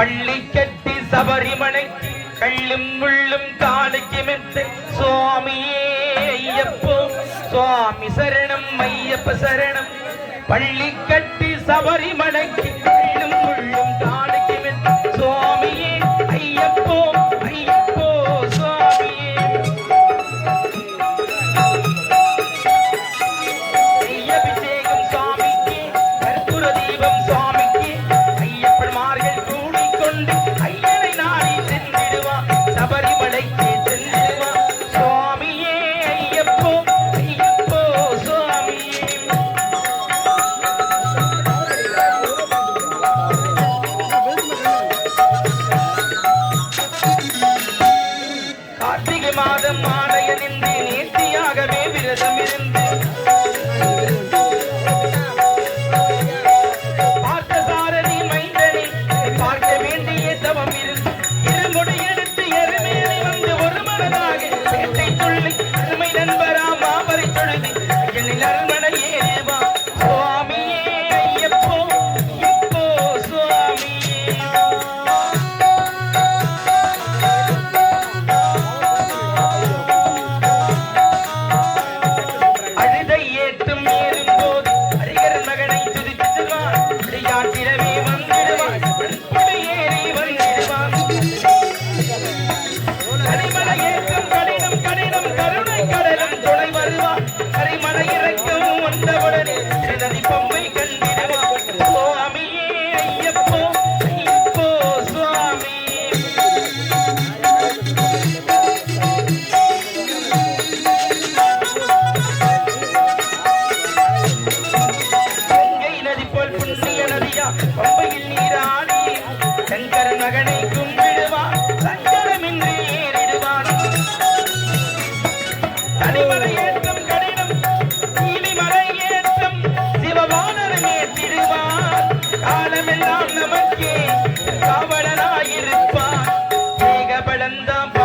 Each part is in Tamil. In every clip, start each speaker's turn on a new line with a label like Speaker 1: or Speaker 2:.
Speaker 1: பள்ளி கட்டி சபரிமலை கள்ளும் முள்ளும் காலுக்கு மெத்தை. சுவாமியே ஐயப்போ சுவாமி சரணம் ஐயப்ப சரணம். பள்ளி கட்டி சபரிமலைக்கு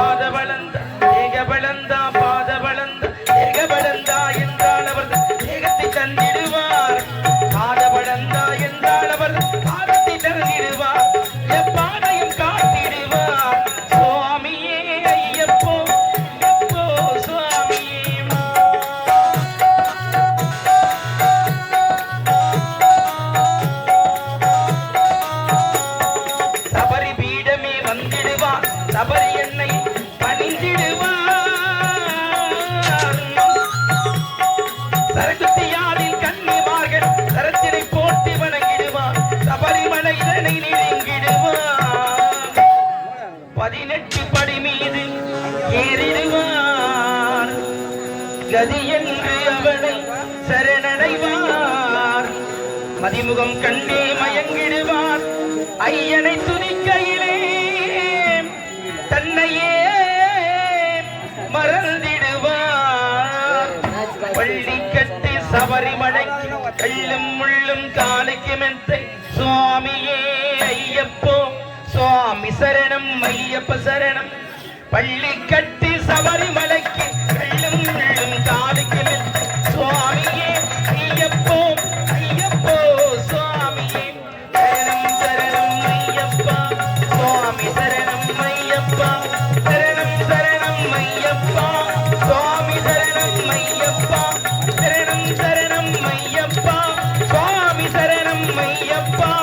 Speaker 1: ஏகபலந்தா ஏக ஏகபலந்தா பாத ஏகபலந்தா பதினெட்டு படி மீது ஏறிடுவான் கதி என்று அவனை சரணடைவார். மதிமுகம் கண்டே மயங்கிடுவார். ஐயனை துதிக்கையிலே தன்னையே மறந்திடுவார். பள்ளி கட்டி சபரிமலைக்கு கள்ளும் முள்ளும் காலுக்கு மெத்தை சுவாமி சரணம் ஐயப்ப சரணம். பள்ளி கட்டி சபரிமலைக்கு கள்ளும் முள்ளும் காலுக்கு சுவாமியே ஐயப்போ ஐயப்போ சுவாமியே. சரணம் சரணம் ஐயப்பா சுவாமி சரணம் ஐயப்பா. சரணம் சரணம் ஐயப்பா சுவாமி சரணம் ஐயப்பா. சரணம் சரணம் ஐயப்பா சுவாமி சரணம் ஐயப்பா.